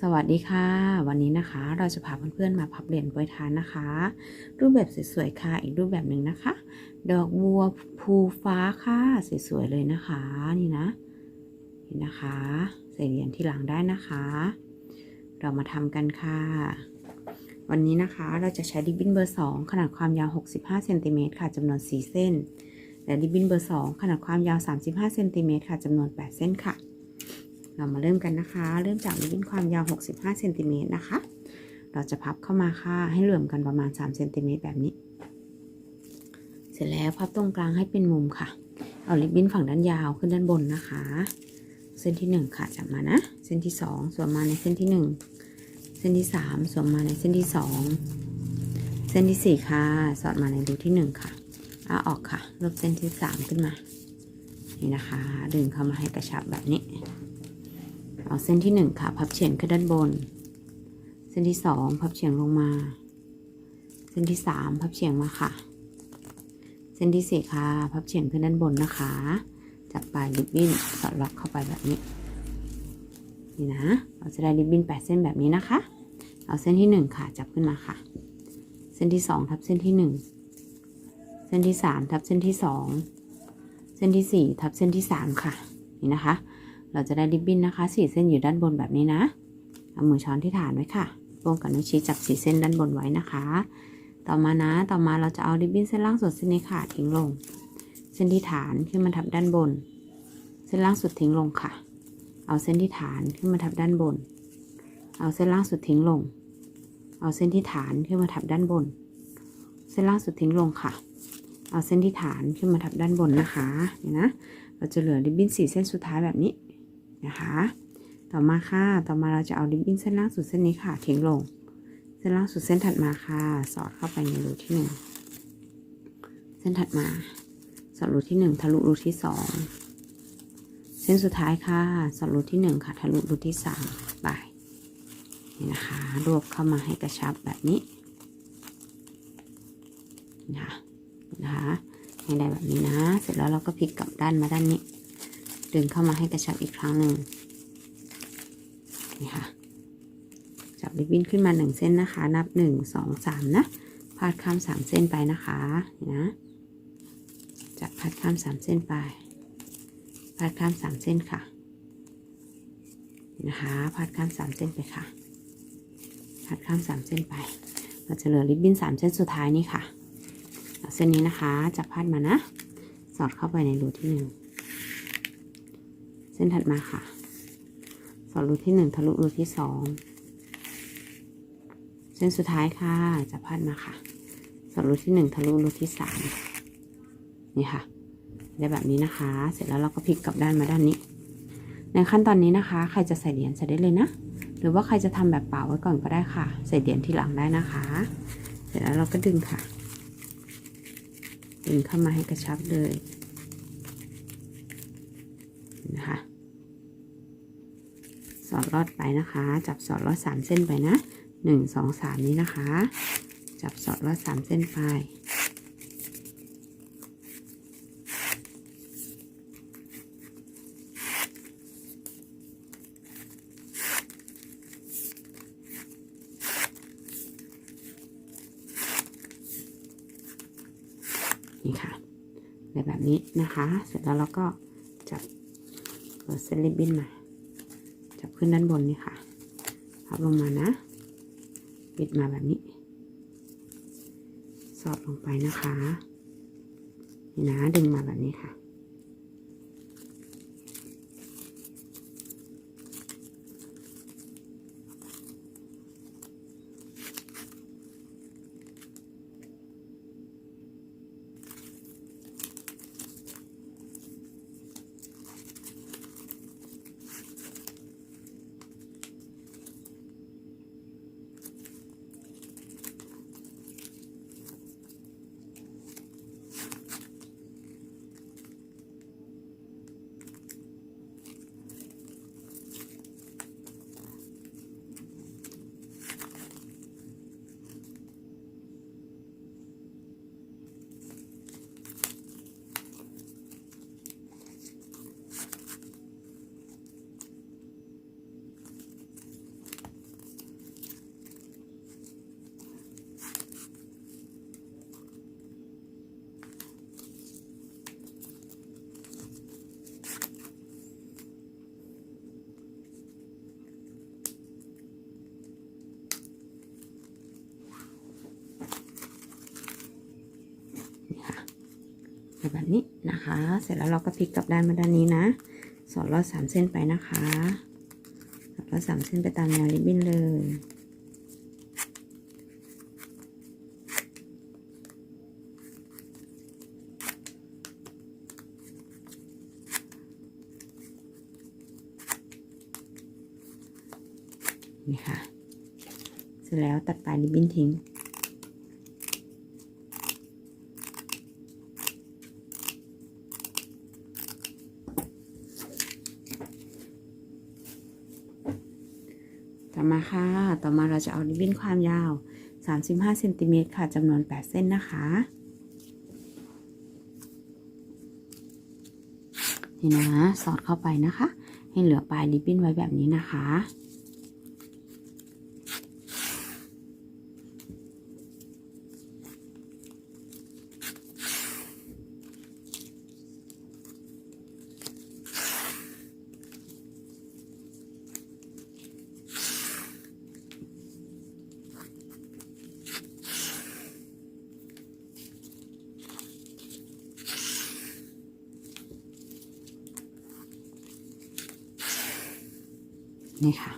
สวัสดีค่ะ วันนี้นะคะเราจะพาเพื่อนๆมาพับเหรียญโปรยทานนะคะ รูปแบบสวยๆค่ะ อีกรูปแบบหนึ่งนะคะ ดอกบัวภูฟ้าค่ะสวยๆเลยนะคะนี่นะเห็นนะคะ ใส่เหรียญที่หลังได้นะคะ เรามาทำกันค่ะ วันนี้นะคะเราจะใช้ริบบิ้นเบอร์ 2 ขนาดความยาว 65เซนติเมตรค่ะจำนวน 4 เส้น และริบบิ้นเบอร์ 2 ขนาดความยาว 35เซนติเมตรค่ะจำนวน 8 เส้นค่ะ เรามาเริ่มกันนะคะ เริ่มจากริบบิ้นความยาว 65เซนติเมตรนะคะ เราจะพับเข้ามาค่ะ ให้เหลื่อมกันประมาณ3เซนติเมตรแบบนี้ เสร็จแล้วพับตรงกลางให้เป็นมุมค่ะ เอาริบบิ้นฝั่งด้านยาวขึ้นด้านบนนะคะ เส้นที่1ค่ะจับมานะ เส้นที่ 2 สวมมาในเส้นที่ 1 เส้นที่ 3 สวมมาในเส้นที่ 2 เส้นที่ 4 ค่ะ สอดมาในรูที่ 1 ค่ะเอาออกค่ะลบเส้นที่ 3 ขึ้นมา นี่นะคะ ดึงเข้ามาให้กระชับแบบนี้ เอาเส้นที่1ค่ะ พับเฉียงขึ้นด้านบน เส้นที่2พับเฉียงลงมา เส้นที่3พับเฉียงมาค่ะ เส้นที่4ค่ะ พับเฉียงขึ้นด้านบนนะคะ จับปลายริบบิ้นสอดล็อกเข้าไปแบบนี้ นี่นะ เราจะได้ริบบิ้น8เส้นแบบนี้นะคะ เอาเส้นที่1ค่ะ จับขึ้นมาค่ะ เส้นที่2ทับเส้นที่1เส้นที่3ทับเส้นที่2เส้นที่4ทับเส้นที่3ค่ะ นี่นะคะ เราจะได้ริบบิ้นนะคะ4เส้นอยู่ด้านบนแบบนี้นะ เอามือช้อนที่ฐานไว้ค่ะโป้งกับนิ้วชี้จับ4เส้นด้านบนไว้นะคะ ต่อมานะ ต่อมาเราจะเอาริบบิ้นเส้นล่างสุดเส้นนี้ค่ะทิ้งลง เส้นที่ฐานขึ้นมาทับด้านบน เส้นล่างสุดทิ้งลงค่ะ เอาเส้นที่ฐานขึ้นมาทับด้านบน เอาเส้นล่างสุดทิ้งลง เอาเส้นที่ฐานขึ้นมาทับด้านบน เส้นล่างสุดทิ้งลงค่ะ เอาเส้นที่ฐานขึ้นมาทับด้านบนนะคะนี่นะ เราจะเหลือริบบิ้นสี่เส้นสุดท้ายแบบนี้ นะคะ ต่อมาค่ะ ต่อมาเราจะเอาริบบิ้นเส้นล่างสุดเส้นนี้ค่ะ ทิ้งลง เส้นล่างสุดเส้นถัดมาค่ะ สอดเข้าไปในรูที่หนึ่งเส้นถัดมา สอดรูที่หนึ่งทะลุรูที่สองเส้นสุดท้ายค่ะ สอดรูที่หนึ่งค่ะ ทะลุรูที่สามไปนี่นะคะ รวบเข้ามาให้กระชับแบบนี้นะคะนะคะให้ได้แบบนี้นะ เสร็จแล้วเราก็พลิกกลับด้านมาด้านนี้ ดึงเข้ามาให้กระชับอีกครั้งหนึ่งนี่ค่ะจับริบบิ้นขึ้นมาหนึ่งเส้นนะคะ นับหนึ่งสองสามนะพาดข้ามสามเส้นไปนะคะนะจับพาดข้ามสามเส้นไปพาดข้ามสามเส้นค่ะนี่นะคะพาดข้ามสามเส้นไปค่ะพาดข้ามสามเส้นไปเราจะเหลือริบบิ้นสามเส้นสุดท้ายนี่ค่ะเส้นนี้นะคะจับพาดมานะ สอดเข้าไปในรูที่หนึ่ง เส้นถัดมาค่ะ สอดรูที่หนึ่งทะลุรูที่สองเส้นสุดท้ายค่ะจับพาดมาค่ะ สอดรูที่หนึ่งทะลุรูที่สามนี่ค่ะ ได้แบบนี้นะคะ เสร็จแล้วเราก็พลิกกลับด้านมาด้านนี้ ในขั้นตอนนี้นะคะ ใครจะใส่เหรียญใส่ได้เลยนะ หรือว่าใครจะทำแบบเปล่าไว้ก่อนก็ได้ค่ะ ใส่เหรียญที่หลังได้นะคะ เสร็จแล้วเราก็ดึงค่ะ ดึงเข้ามาให้กระชับเลย ลอดไปนะคะ จับสอดลอดสามเส้นไปนะหนึ่งสองสามนี้นะคะ จับสอดลอดสามเส้นไปนี่ค่ะแบบนี้นะคะ เสร็จแล้วเราก็จับเปิดเส้นริบบิ้นมา ขึ้นด้านบนนี่ค่ะพับลงมานะปิดมาแบบนี้ สอดลงไปนะคะ นี่นะดึงมาแบบนี้ค่ะ แบบนี้นะคะ เสร็จแล้วเราก็พลิกกลับด้านมาด้านนี้นะ สอดลอดสามเส้นไปนะคะสอดลอดสามเส้นไปตามแนวริบบิ้นเลยนี่ค่ะ เสร็จแล้วตัดปลายริบบิ้นทิ้ง มาค่ะ ต่อมาเราจะเอาริบบิ้นความยาว 35เซนติเมตรค่ะจำนวน 8 เส้นนะคะนี่นะ สอดเข้าไปนะคะ ให้เหลือปลายริบบิ้นไว้แบบนี้นะคะ นี่ค่ะ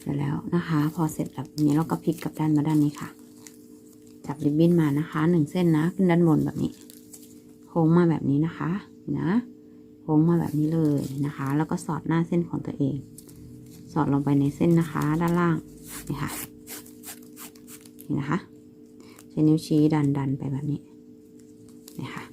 เสร็จแล้วนะคะ พอเสร็จแบบนี้เราก็พลิกกลับด้านมาด้านนี้ค่ะ จับริบบิ้นมานะคะหนึ่งเส้นนะขึ้นด้านบนแบบนี้ โค้งมาแบบนี้นะคะนะโค้งมาแบบนี้เลยนะคะ แล้วก็สอดหน้าเส้นของตัวเอง สอดลงไปในเส้นนะคะ ด้านล่างนี่ค่ะนี่นะคะใช้นิ้วชี้ดันดันไปแบบนี้ค่ะ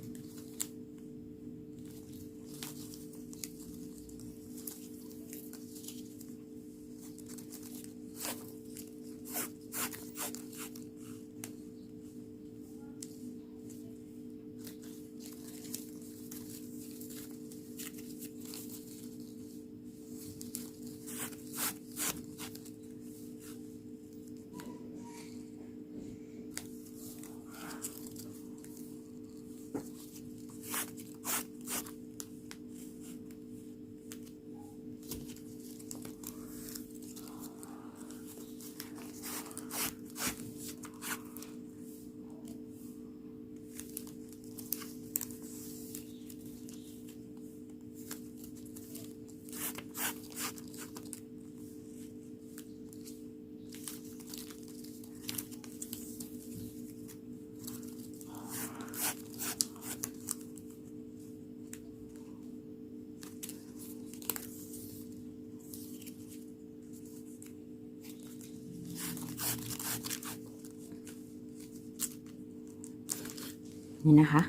นี่นะคะ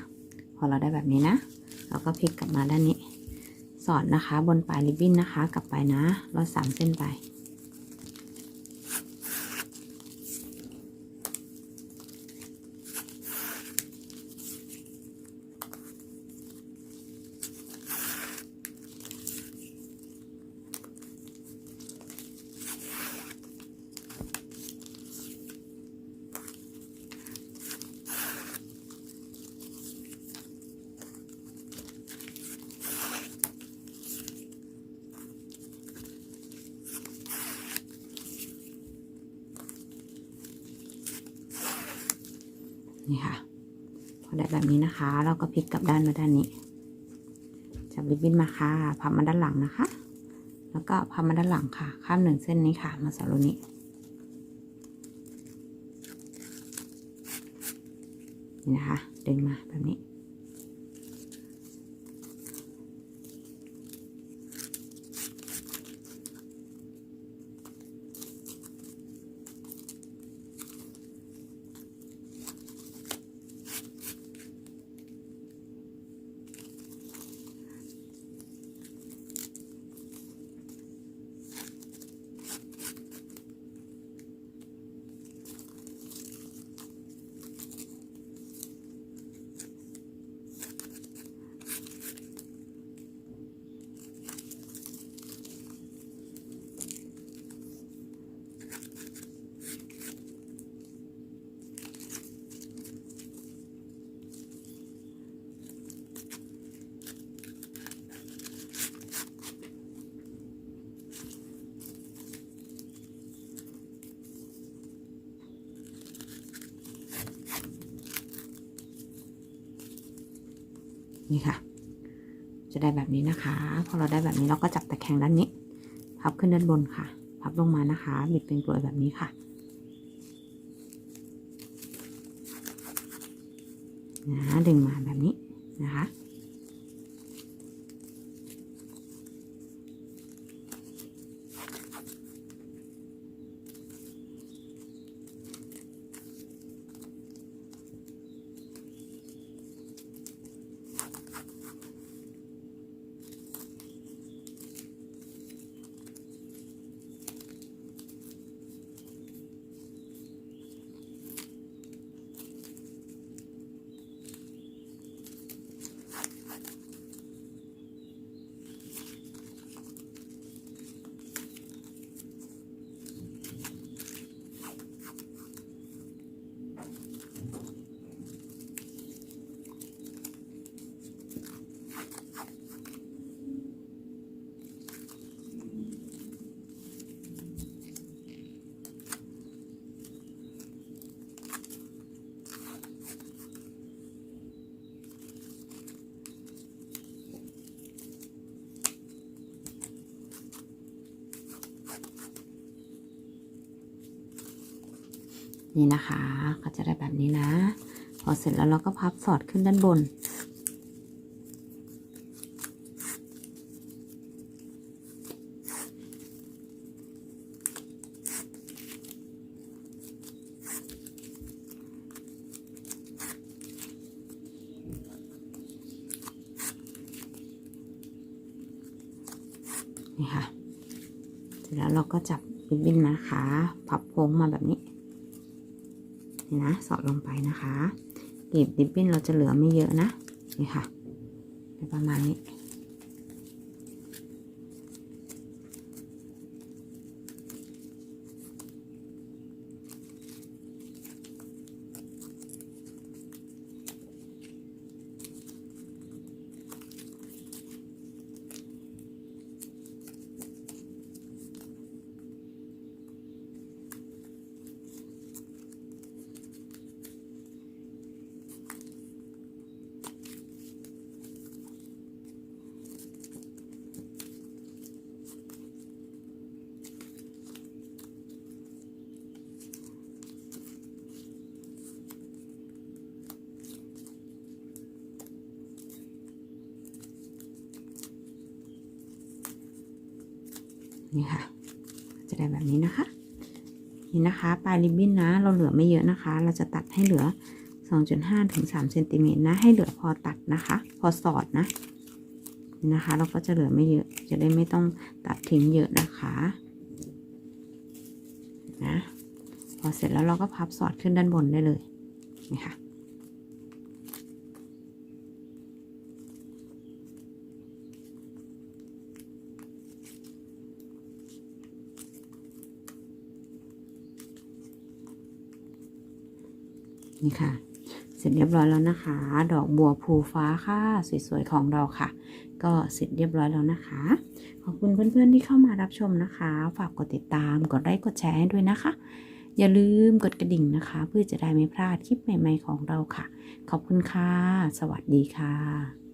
พอเราได้แบบนี้นะ เราก็พลิกกลับมาด้านนี้ สอดนะคะบนปลายริบบิ้นนะคะ กลับไปนะลอดสามเส้นไป นี่ค่ะ พอได้แบบนี้นะคะ เราก็พลิกกลับด้านมาด้านนี้ จับริบบิ้นมาค่ะ พับมาด้านหลังนะคะ แล้วก็พับมาด้านหลังค่ะ ข้ามหนึ่งเส้นนี้ค่ะ มาสารุนี้นี่นะคะ ดึงมาแบบนี้ นี่ค่ะ จะได้แบบนี้นะคะ พอเราได้แบบนี้เราก็จับตะแคงด้านนี้ พับขึ้นด้านบนค่ะ พับลงมานะคะ บิดเป็นกลวยแบบนี้ค่ะนะดึงมาแบบนี้นะคะ นี่นะคะก็จะได้แบบนี้นะ พอเสร็จแล้วเราก็พับสอดขึ้นด้านบน นี่ค่ะ เสร็จแล้วเราก็จับริบบิ้นนะคะ พับโค้งมาแบบนี้ นี่นะสอดลงไปนะคะกรีบดิบบิ้นเราจะเหลือไม่เยอะนะ นี่ค่ะประมาณนี้ นี่ค่ะ จะได้แบบนี้นะคะ นี่นะคะปลายริบบิ้นนะ เราเหลือไม่เยอะนะคะ เราจะตัดให้เหลือ 2.5ถึง3เซนติเมตรนะ ให้เหลือพอตัดนะคะ พอสอดนะนี่นะคะ เราก็จะเหลือไม่เยอะ จะได้ไม่ต้องตัดทิ้งเยอะนะคะ นะ พอเสร็จแล้วเราก็พับสอดขึ้นด้านบนได้เลย นี่ค่ะ นี่ค่ะ เสร็จเรียบร้อยแล้วนะคะ ดอกบัวภูฟ้าค่ะ สวยๆของเราค่ะ ก็เสร็จเรียบร้อยแล้วนะคะ ขอบคุณเพื่อนๆที่เข้ามารับชมนะคะ ฝากกดติดตาม กดไลค์ กดแชร์ให้ด้วยนะคะ อย่าลืมกดกระดิ่งนะคะ เพื่อจะได้ไม่พลาดคลิปใหม่ ๆของเราค่ะ ขอบคุณค่ะ สวัสดีค่ะ